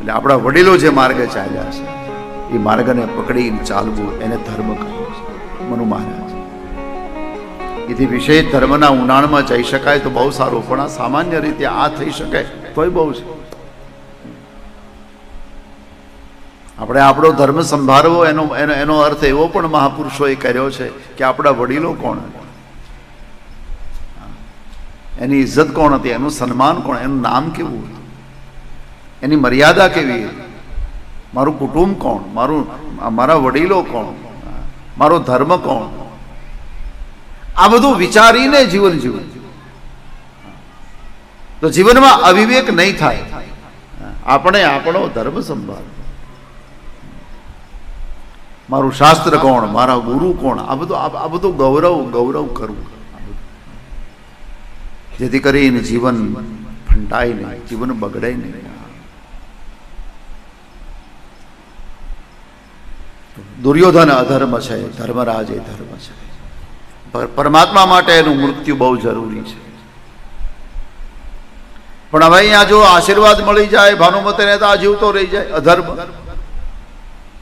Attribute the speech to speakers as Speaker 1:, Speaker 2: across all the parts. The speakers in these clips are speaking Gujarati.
Speaker 1: એટલે આપણા વડીલો જે માર્ગે ચાલ્યા છે, એ માર્ગને પકડીને ચાલવું એને ધર્મ કહે છે. મનુ મહારાજ, એથી વિશેષ ધર્મના ઉનાળમાં જઈ શકાય તો બહુ સારું, પણ આ સામાન્ય રીતે આ થઈ શકે તોય બહુ છે. આપણે આપણો ધર્મ સંભાળવો, એનો એનો એનો અર્થ એવો પણ મહાપુરુષોએ કર્યો છે કે આપણા વડીલો કોણ? એની ઇજ્જત કોણ હતી? એનું સન્માન કોણ? એનું નામ કેવું હતું? એની મર્યાદા કેવી? મારું કુટુંબ કોણ? મારું, મારા વડીલો કોણ? મારો ધર્મ કોણ? આ બધું વિચારીને જીવન જીવન તો જીવનમાં અવિવેક નહીં થાય. આપણે આપણો ધર્મ સંભાળ મારું શાસ્ત્ર કોણ? મારા ગુરુ કોણ? આ બધું આ બધું ગૌરવ ગૌરવ કરવું. જેથી કરીને જીવન ફંટાય નહીં, જીવન બગડે નહીં. દુર્યોધન અધર્મ છે, ધર્મરાજ એ ધર્મ છે. પરમાત્મા માટે એનું મૃત્યુ બહુ જરૂરી છે. પણ હવે અહીંયા જો આશીર્વાદ મળી જાય ભાનુમતીને તો આ જીવતો રહી જાય, અધર્મ.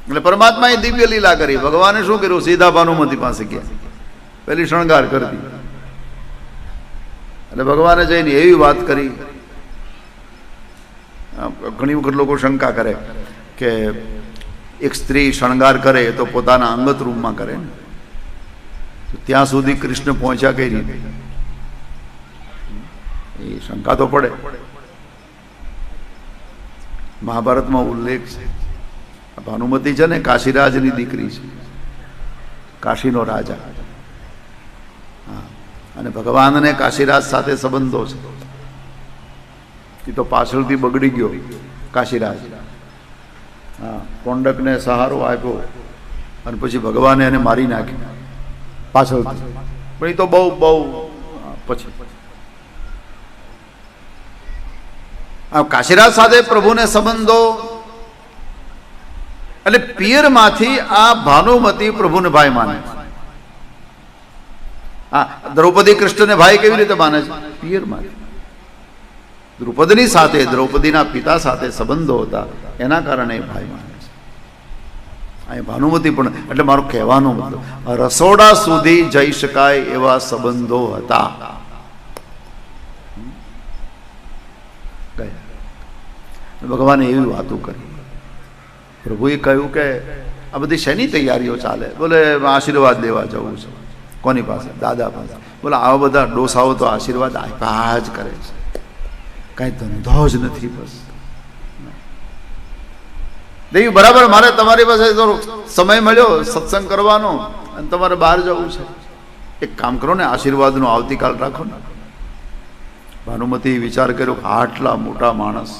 Speaker 1: એટલે પરમાત્માએ દિવ્ય લીલા કરી. ભગવાને શું કર્યું? સીધા ભાનુમતી પાસે ગયા. પેલી શણગાર કરી દીધી એટલે ભગવાને જઈને એવી વાત કરી. ઘણી વખત લોકો શંકા કરે કે એક સ્ત્રી શણગાર કરે તો પોતાના અંગત રૂમમાં કરે ને. ત્યાં સુધી કૃષ્ણ પહોંચ્યા કઈ રીતે? એ શંકા તો પડે. મહાભારતમાં ઉલ્લેખ છે. ભાનુમતી છે ને કાશીરાજની દીકરી છે. કાશીનો રાજા. હા. અને ભગવાનને કાશીરાજ સાથે સંબંધો છે. એ તો પાછળથી બગડી ગયો, કાશીરાજ. હા, કોંડકને સહારો આપ્યો અને પછી ભગવાને એને મારી નાખ્યો. પાછળ પણ એ તો બહુ બહુ પછી. આ કાશીરાજ સાથે પ્રભુને સંબંધો એટલે પિયરમાંથી આ ભાનુમતી પ્રભુને ભાઈ માને છે. હા, દ્રૌપદી કૃષ્ણને ભાઈ કેવી રીતે માને છે? પિયરમાંથી. દ્રૌપદીની સાથે, દ્રૌપદીના પિતા સાથે સંબંધો હતા. એના કારણે એ ભાઈ માને છે. અહીં ભાનુમતી પણ, એટલે મારો કહેવાનો મતલબ રસોડા સુધી જઈ શકાય એવા સંબંધો હતા. ભગવાને એવી વાતો કરી. પ્રભુએ કહ્યું કે, આ બધી શેની તૈયારીઓ ચાલે? બોલે આશીર્વાદ લેવા જવું છે. કોની પાસે? દાદા પાસે. બોલે, આવા બધા ડોસાઓ તો આશીર્વાદ આપ્યા જ કરે છે. કાંઈ ધંધો જ નથી બસ. દેવી, બરાબર, મારે તમારી પાસે સમય મળ્યો, સત્સંગ કરવાનો, અને તમારે બહાર જવું છે. એક કામ કરો ને, આશીર્વાદનો આવતીકાલ રાખો ને. ભાનુમતી વિચાર કર્યો આટલા મોટા માણસ,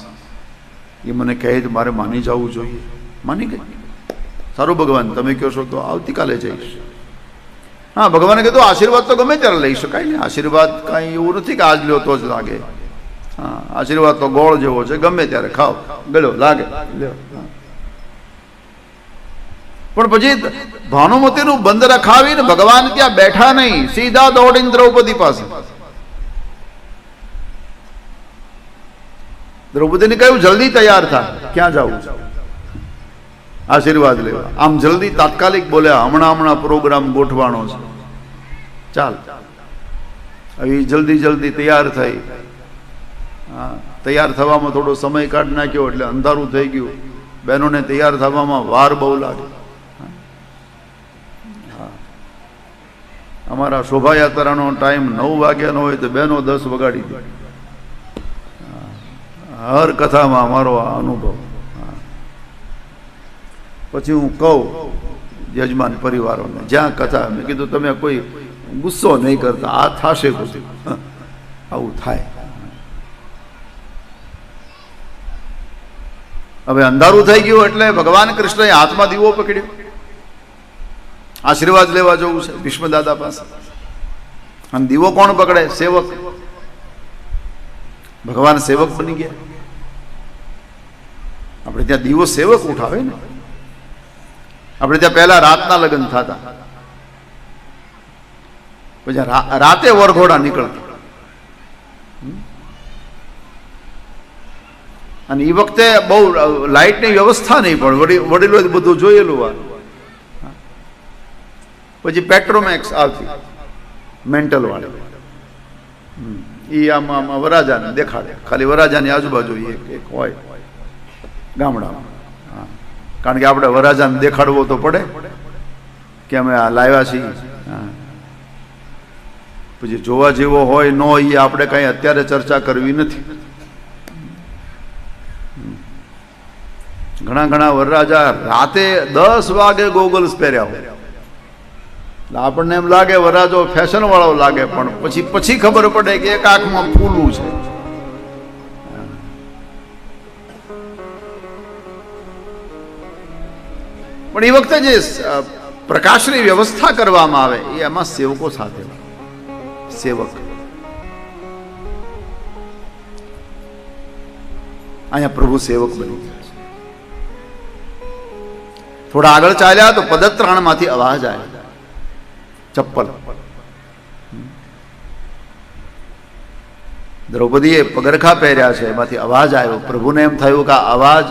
Speaker 1: એ મને કહે તો મારે માની જવું જોઈએ. માની ગઈ. સારું ભગવાન, તમે કહો છો તો આવતીકાલે જઈશ. હા, ભગવાને કીધું, આશીર્વાદ તો ગમે ત્યારે લઈ શકાય ને. આશીર્વાદ કાંઈ એવું નથી કે આજ લ્યો તો જ લાગે. આશીર્વાદ તો ગોળ જેવો છે, ગમે ત્યારે ખાઓ. ગળ્યો, લાગે. લ્યો. પણ પછી ભાનુમતીનું બંધ રખાવીને ભગવાન ત્યાં બેઠા નહીં, સીધા દોડીને દ્રૌપદી પાસે. દ્રૌપદીને કહ્યું, જલ્દી તૈયાર થા, ક્યાં જવું આશીર્વાદ લેવા. આમ જલ્દી તાત્કાલિક બોલ્યા હમણાં હમણાં પ્રોગ્રામ ગોઠવાનો છે. ચાલ. હવે જલ્દી જલ્દી તૈયાર થઈ. હા તૈયાર થવામાં થોડો સમય કાઢ નાખ્યો એટલે અંધારું થઈ ગયું. બહેનોને તૈયાર થવામાં વાર બહુ લાગ્યો હા. અમારા શોભાયાત્રાનો ટાઈમ નવ વાગ્યાનો હોય તો બહેનો દસ વગાડી દે. હર કથામાં અમારો આ અનુભવ. પછી હું કહું યજમાન પરિવારોને, જ્યાં કથા, મેં કીધું, તમે કોઈ ગુસ્સો નહીં કરતા, આ થશે ગુસ્સો આવું થાય. હવે અંધારું થઈ ગયું એટલે ભગવાન કૃષ્ણએ હાથમાં દીવો પકડ્યો. આશીર્વાદ લેવા જવું છે ભીષ્મદાદા પાસે. અને દીવો કોણ પકડે? સેવક. ભગવાન સેવક બની ગયા. આપણે ત્યાં દીવો સેવક ઉઠાવે ને? આપણે ત્યાં પહેલા રાતના લગ્ન થતા. પછી રાતે વરઘોડા નીકળતા. અને એ વખતે બહુ લાઇટની વ્યવસ્થા નહીં પણ વડીલો બધું જોયેલું આ. પછી પેટ્રોમેક્સ આવતી મેન્ટલ વાળી. એ આમ આમ વરાજાને દેખાડે. ખાલી વરાજાની આજુબાજુ એક એક હોય, ગામડામાં. કારણ કે આપણે વરાજાને દેખાડવો તો પડે, કે અમે આ લાવ્યા છીએ. પછી જોવા જેવો હોય, ન હોય એ આપણે કંઈ અત્યારે ચર્ચા કરવી નથી. ઘણા ઘણા વરરાજા રાતે દસ વાગે ગોગલ્સ પહેર્યા હોય. એટલે આપણને એમ લાગે વરરાજો ફેશન વાળો લાગે, પણ પછી પછી ખબર પડે કે એક આંખમાં ફૂલું છે. પણ એ વખતે જે પ્રકાશની વ્યવસ્થા કરવામાં આવે, એ એમાં સેવકો સાથે સેવક. અહીંયા પ્રભુ સેવક બની ગયા થોડા આગળ ચાલ્યા તો પદત્રાણમાંથી અવાજ આવ્યો. ચપ્પલ. દ્રૌપદીએ પગરખા પહેર્યા છે, એમાંથી અવાજ આવ્યો. પ્રભુને એમ થયું કે અવાજ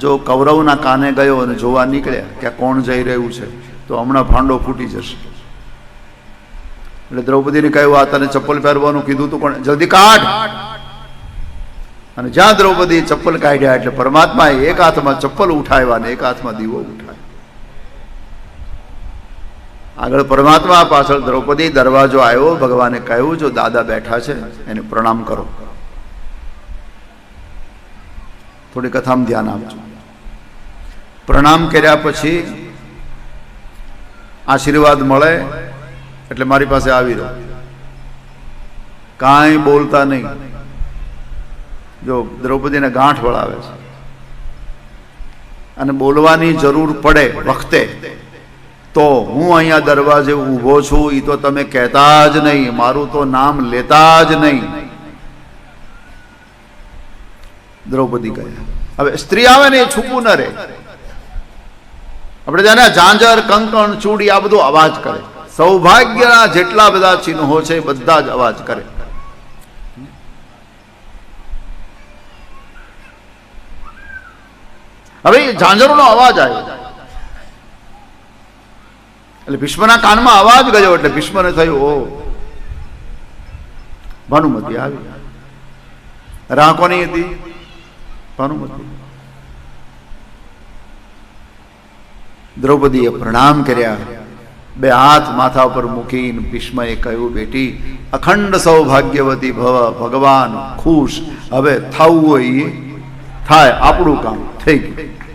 Speaker 1: જો કૌરવના કાને ગયો અને જોવા નીકળ્યા કે કોણ જઈ રહ્યું છે, તો હમણાં ભાંડો ફૂટી જશે. એટલે દ્રૌપદીને કહ્યું, આ તને ચપ્પલ પહેરવાનું કીધું તું, પણ જલ્દી કાઢ. અને જ્યાં દ્રૌપદી ચપ્પલ કાઢ્યા એટલે પરમાત્માએ એક હાથમાં ચપ્પલ ઉઠાવ્યા અને એક હાથમાં દીવો ઉઠાવ્યો. આગળ પરમાત્મા પાછળ દ્રૌપદી દરવાજો આવ્યો ભગવાને કહ્યું, જો દાદા બેઠા છે, એને પ્રણામ કરો. થોડી કથામાં ધ્યાન આપજો. પ્રણામ કર્યા પછી આશીર્વાદ મળે, એટલે મારી પાસે આવી રહો. કાંઈ બોલતા નહીં. જો દ્રૌપદીને ગાંઠ વળાવે છે. અને બોલવાની જરૂર પડે વખતે. તો હું અહીંયા દરવાજે ઊભો છું એ તો તમે કહેતા જ નહીં, મારું તો નામ લેતા જ નહીં. દ્રૌપદી કહે, હવે સ્ત્રી આવે ને એ છૂપું ન રહે. આપણે જાણે ઝાંઝર, કંકણ, ચૂડી, આ બધું અવાજ કરે. સૌભાગ્યના જેટલા બધા ચિહ્નો છે બધા જ અવાજ કરે. હવે એ નો અવાજ આવ્યો. એટલે ભીષ્મના કાનમાં અવાજ ગયો એટલે ભીષ્મને થયું, ઓ. ભાનુમતી આવી. રાહ કોની હતી, ભાનુમતી. દ્રૌપદીએ પ્રણામ કર્યા. બે હાથ માથા ઉપર મૂકીને ભીષ્મએ કહ્યું, બેટી, અખંડ સૌભાગ્યવતી ભવ, ભગવાન ખુશ. હવે થવું હોય થાય આપણું કામ. થઈ ગયું.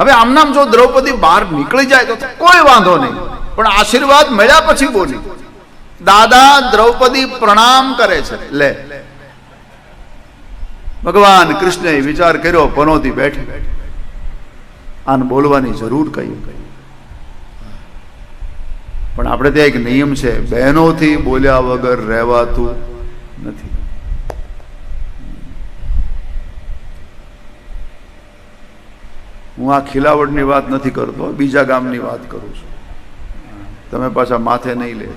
Speaker 1: હવે આમનામ જો દ્રૌપદી બહાર નીકળી જાય તો કોઈ વાંધો નહીં. પણ આશીર્વાદ મળ્યા પછી બોલી, દાદા, દ્રૌપદી પ્રણામ કરે છે. લે. ભગવાન કૃષ્ણએ વિચાર કર્યો, પનોતી બેઠી. આને બોલવાની જરૂર કહી પણ આપણે ત્યાં એક નિયમ છે, બહેનોથી બોલ્યા વગર રહેવાતું નથી. હું આ ખિલાવડની વાત નથી કરતો, બીજા ગામની વાત કરું છું. તમે પાછા માથે નહીં લે.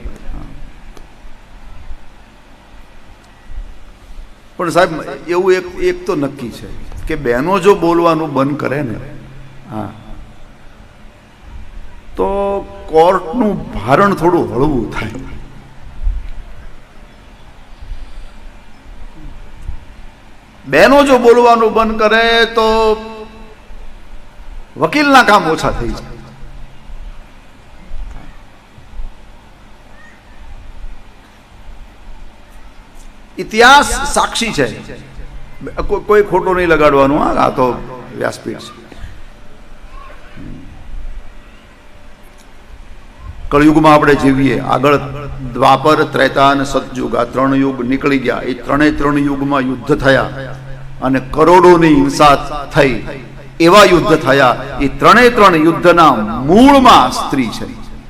Speaker 1: પણ સાહેબ, એવું એક એક તો નક્કી છે કે બહેનો જો બોલવાનું બંધ કરે ને, હા, તો કોર્ટનું ભારણ થોડું હળવું થાય. બહેનો જો બોલવાનું બંધ કરે તો વકીલના કામ ઓછા થઈ જાય. ઇતિહાસ સાક્ષી છે. કોઈ ખોટો નહીં લગાડવાનું, હા, આ તો વ્યાસપીઠ છે. કળયુગમાં આપણે જીવીએ, આગળ દ્વાપર ત્રેતા અને સતયુગ, આ ત્રણ યુગ નીકળી ગયા. એ ત્રણેય ત્રણ યુગમાં યુદ્ધ થયા અને કરોડોની હિંસા થઈ. એવા યુદ્ધ થયા. એ ત્રણે ત્રણ યુદ્ધના મૂળમાં સ્ત્રી છે.